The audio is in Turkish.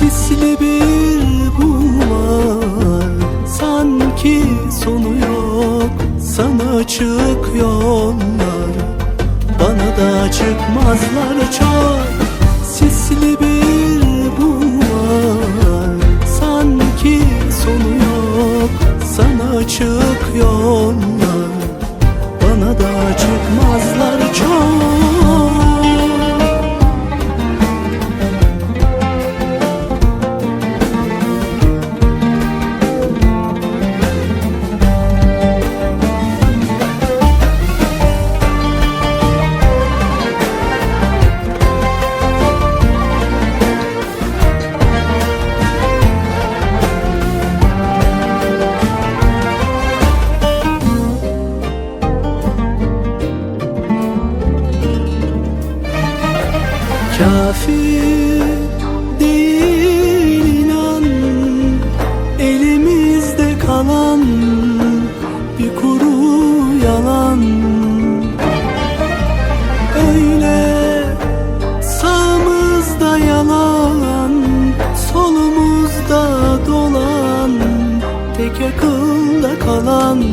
sisli bir bulvar Sanki sonu yok sana çık yollar. Bana da çıkmazlar çok. Sisli bir bulvar Sanki sonu yok sana çık yollar. Kafi değil inan Elimizde kalan bir kuru yalan. Öyle sağımızda yalan Solumuzda dolan Tek yakında kalan.